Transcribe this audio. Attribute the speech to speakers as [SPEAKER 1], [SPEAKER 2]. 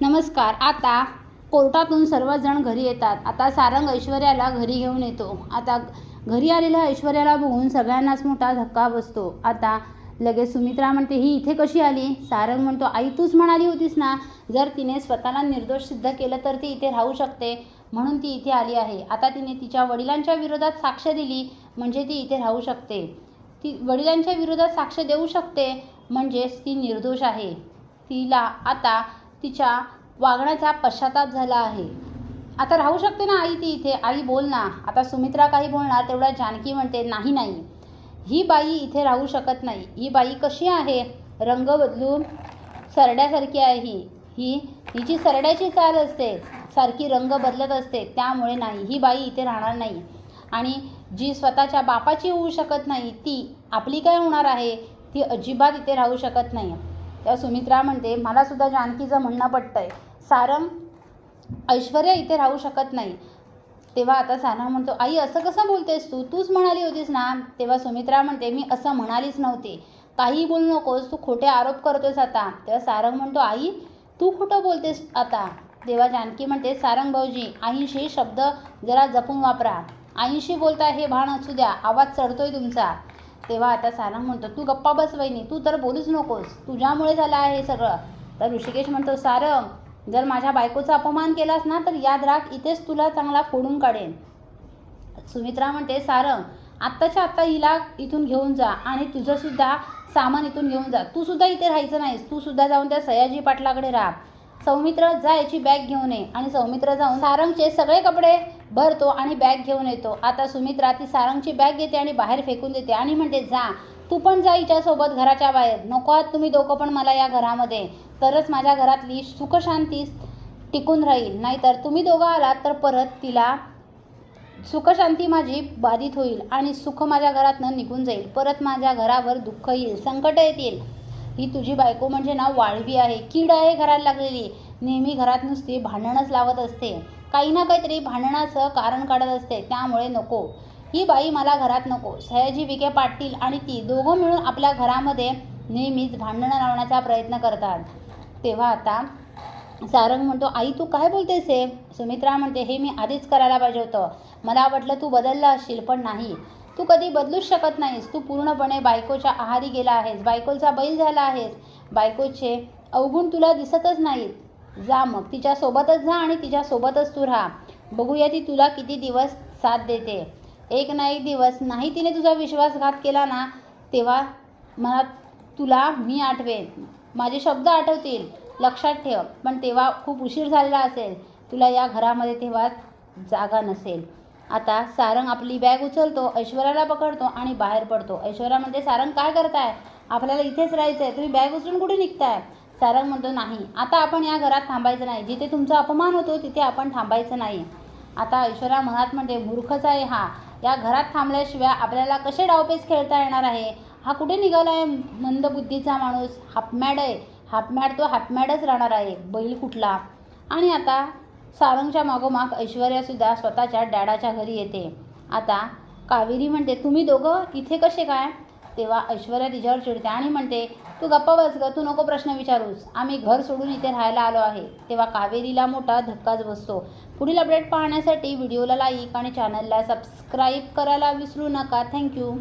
[SPEAKER 1] नमस्कार आता कोर्टातून सर्वजण घरी येतात. आता सारंग ऐश्वर्याला घरी घेऊन येतो. आता घरी आलेल्या ऐश्वर्याला बघून सगळ्यांनाच मोठा धक्का बसतो. आता लगेच सुमित्रा म्हणते ही इथे कशी आली? सारंग म्हणतो आई तूच म्हणाली होतीस ना जर तिने स्वतःला निर्दोष सिद्ध केलं तर ती इथे राहू शकते. म्हणून ती इथे आली आहे. आता तिने तिच्या वडिलांच्या विरोधात साक्ष दिली म्हणजे ती इथे राहू शकते. ती वडिलांच्या विरोधात साक्ष देऊ शकते म्हणजेच ती निर्दोष आहे. तिला आता तिच्या वागण्याचा पश्चाताप झाला आहे. आता राहू शकते ना आई ती इथे? आई बोल ना. आता सुमित्रा काही बोलणार तेवढा जानकी म्हणते नाही नाही. ही बाई इथे राहू शकत नाही. ही बाई कशी आहे? रंग बदलून सरड्यासारखी आहे ही. ही हिची सरड्याची चाल असते. सारखी रंग बदलत असते. त्यामुळे नाही. ही बाई इथे राहणार नाही. आणि जी स्वतःच्या बापाची होऊ शकत नाही ती आपली काय होणार आहे? ती अजिबात इथे राहू शकत नाही. तेव्हा सुमित्रा म्हणते मला सुद्धा जानकीचं म्हणणं पटतंय. सारंग ऐश्वर्या इथे राहू शकत नाही. तेव्हा आता सारंग म्हणतो आई असं कसं बोलतेस तू? तूच म्हणाली होतीस ना? तेव्हा सुमित्रा म्हणते मी असं म्हणालीच नव्हती. काही बोलू नकोस तू खोटे आरोप करतोस आता. तेव्हा सारंग म्हणतो आई तू खोटं बोलतेस आता. तेव्हा जानकी म्हणते सारंग भाऊजी आईशी शब्द जरा जपून वापरा. आईशी बोलता हे भान असू द्या. आवाज चढतोय तुमचा. तेव्हा आता सारंग म्हणतो तू गप्पा बस वहिनी तू तर बोलूच नकोस. तुझ्यामुळे झालं आहे हे सगळं. तर ऋषिकेश म्हणतो सारंग जर माझ्या बायकोचा अपमान केलास ना तर याद राख इथेच तुला चांगला फोडून काढेन. सुमित्रा म्हणते सारंग आत्ताच्या आत्ता हिला इथून घेऊन जा आणि तुझंसुद्धा सामान इथून घेऊन जा. तूसुद्धा इथे राहायचं नाहीस. तू सुद्धा जाऊन त्या सयाजी पाटलाकडे राहा. सौमित्र जा याची बॅग घेऊन ये. आणि सौमित्र जाऊन सारंगचे सगळे कपडे भरतो आणि बॅग घेऊन येतो. आता सुमित्रा ती सारंगची बॅग घेते आणि बाहेर फेकून देते आणि म्हणते जा. तू पण जा हिच्यासोबत घराच्या बाहेर. नको आहात तुम्ही दोघं पण मला या घरामध्ये. तरच माझ्या घरातली सुखशांती टिकून राहील. नाहीतर तुम्ही दोघं आलात तर परत तिला सुखशांती माझी बाधित होईल आणि सुख माझ्या घरातनं निघून जाईल. परत माझ्या घरावर दुःख येईल. संकट येतील. ही तुझी बायको म्हणजे ना वाळवी आहे. कीड आहे घराला लागलेली. नेहमी घरात नुसती भांडणच लावत असते. काही ना काहीतरी भांडणाचं कारण काढत असते. त्यामुळे नको. ही बाई मला घरात नको. सयाजी विखे पाटील आणि ती दोघं मिळून आपल्या घरामध्ये नेहमीच भांडणं लावण्याचा प्रयत्न करतात. तेव्हा आता सारंग म्हणतो आई तू काय बोलतेस हे? सुमित्रा म्हणते हे मी आधीच करायला पाहिजे होतं. मला वाटलं तू बदलला असशील पण नाही. तू कधी बदलूच शकत नाहीस. तू पूर्णपणे बायकोच्या आहारी गेला आहेस. बायकोचा बैल झाला आहेस. बायकोचे अवगुण तुला दिसतच नाहीत. जा मग. तिच्यासोबतच जा आणि तिच्यासोबतच तू राहा. बघूया ती तुला किती दिवस साथ देते. एक ना एक दिवस नाही तिने तुझा विश्वासघात केला ना तेव्हा मला तुला मी आठवेन. माझे शब्द आठवतील. लक्षात ठेव. पण तेव्हा खूप उशीर झालेला असेल. तुला या घरामध्ये तेव्हा जागा नसेल. आता सारंग आपली बॅग उचलतो ऐश्वर्याला पकडतो आणि बाहेर पडतो. ऐश्वर्या म्हणते सारंग काय करताय? आपल्याला इथेच राहायचं आहे तुम्ही बॅग उचलून कुठे निघताय? सारंग म्हणतो नाही. आता आपण या घरात थांबायचं नाही. जिथे तुमचा अपमान होतो तिथे आपण थांबायचं नाही. आता ऐश्वर्या मनात म्हणते मूर्खच आहे हा. या घरात थांबल्याशिवाय आपल्याला कसे डावपेच खेळता येणार आहे? हा कुठे निघाला आहे मंदबुद्धीचा माणूस? हापमॅड आहे. हापमॅड तो हापमॅडच राहणार आहे. बैल कुठला? आणि आता सारंगच्या मागोमाग ऐश्वर्यासुद्धा स्वतःच्या डॅडाच्या घरी येते. आता कावेरी म्हणते तुम्ही दोघं इथे कसे काय? तेव्हा ऐश्वर्या तिच्यावर चिडते आणि म्हणते तू गप्पा बस ग तू नको प्रश्न विचारूस. आम्ही घर सोडून इथे राहायला आलो आहे. तेव्हा कावेरीला मोठा धक्काच बसतो. पुढील अपडेट पाहण्यासाठी व्हिडिओला लाईक आणि चॅनलला सबस्क्राईब करायला विसरू नका. थँक्यू.